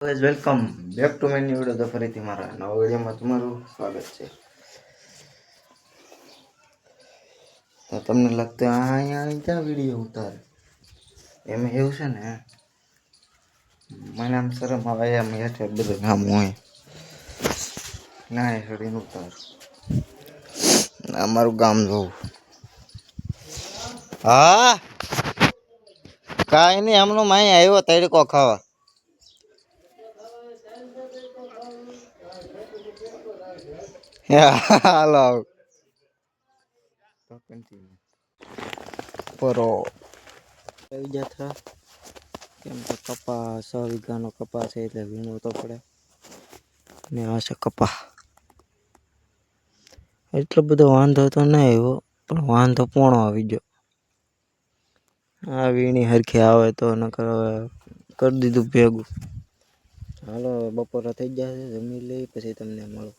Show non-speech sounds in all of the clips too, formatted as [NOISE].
Guys welcome back to my new video તો ફરીથી મારા નવા વિડીયોમાં તમારું સ્વાગત છે. તો તમને લાગતું અહીંયા ક્યાં વીડિયો ઉતાર? એમ એવું છે ને, મને આમ શરમ આવે એમ હેઠે બધું નામ હોય. ના એ સડીને ઉતાર. અમારું ગામ જોવું હા? કાંઈ નહીં, હમણાં માય આવ્યો તડકો ખાવા. હાલો પરો આવી જતા કેમ કે કપા સો વીઘાનો કપા છે એટલે વીણવો તો પડે ને આ છે કપા એટલો બધો વાંધો તો નહીં આવ્યો પણ વાંધો પોણો આવી ગયો આ વીણી હરખી આવે તો નકર હવે કરી દીધું ભેગું હાલો હવે બપોરા થઈ ગયા છે જમી લઈ પછી તમને મળો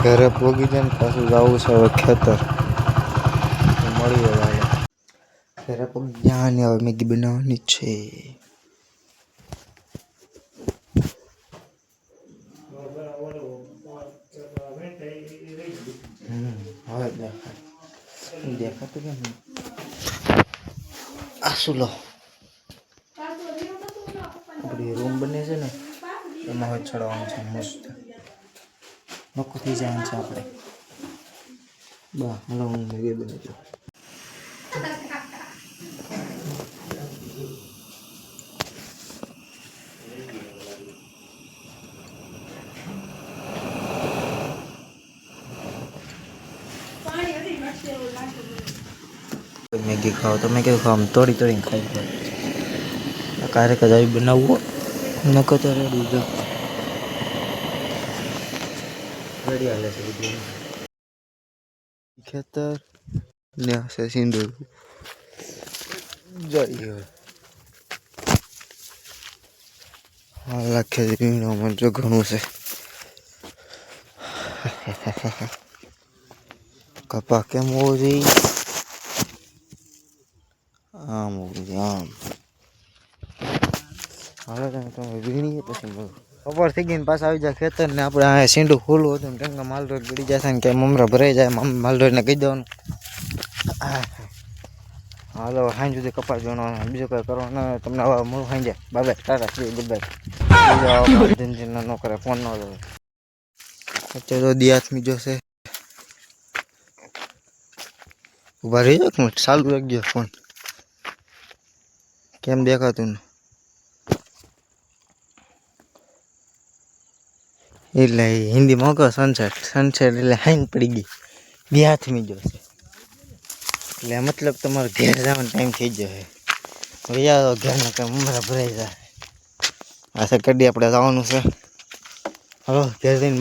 ઘરે પોગી જાય ને પાછું જવું છે હવે ખેતર તો મળીએ હવે ઘરે પોગી ગયા ને હવે મેગી બનાવવાની છે હમ, હવે દેખાય દેખાતું કેમ નહીં? આપણી રૂમ બને છે ને, એમાં હવે ચડવાનું છે, મસ્ત. નક્કો થઈ જાય છે આપણે. બા, હલો, હું મેગી બની દઉં મેગી ખાઓ. તો મેગી ખાવ તોડી તોડીને ખાઈ ખાવ ક્યારેક જ આવી બનાવવો નકો તો રેડી જો રેડી હાલે છે બધું. ખેતર ને છે સિંદૂર. જઈએ હવે. હા મજો ઘણું છે. [LAUGHS] કપા કેમ હોવો આમ હોવું આમ. હવે તમે વીણીએ પછી મળો. ખબર થઈ ગઈ પાછા આવી જાય ખેતર ને આપણે આ સીંડું ખોલવું હતું ને ટંકા માલરોડ ગળી જશે ને કે મમરા ભરાઈ જાય, મમ માલરોડને કહી દેવાનું. હાલો, હાંજ સુધી કપાસ જોવાનું બીજું કંઈ કરવાનું તમને હવે મૂળ ખાઈ જાય બાબે ટાટા શ્રી ગુડ બાય ધંધીના ન કરે. ફોન ન લે અત્યારે તો દિયાથમી જોશે ઊભા રહી મિનિટ. ચાલુ રાખજો ફોન. કેમ દેખાતું ને એટલે હિન્દી મોકો સનસેટ સનસેટ એટલે હાઈન પડી ગઈ. બે હાથમી જોશે એટલે મતલબ તમારો ઘેર જવાનો ટાઈમ થઈ જશે હવે આવો ઘેરના કંઈ મમરા ભરાઈ જાય. આ છે કડી, આપણે જવાનું છે. હવે ઘેર જઈને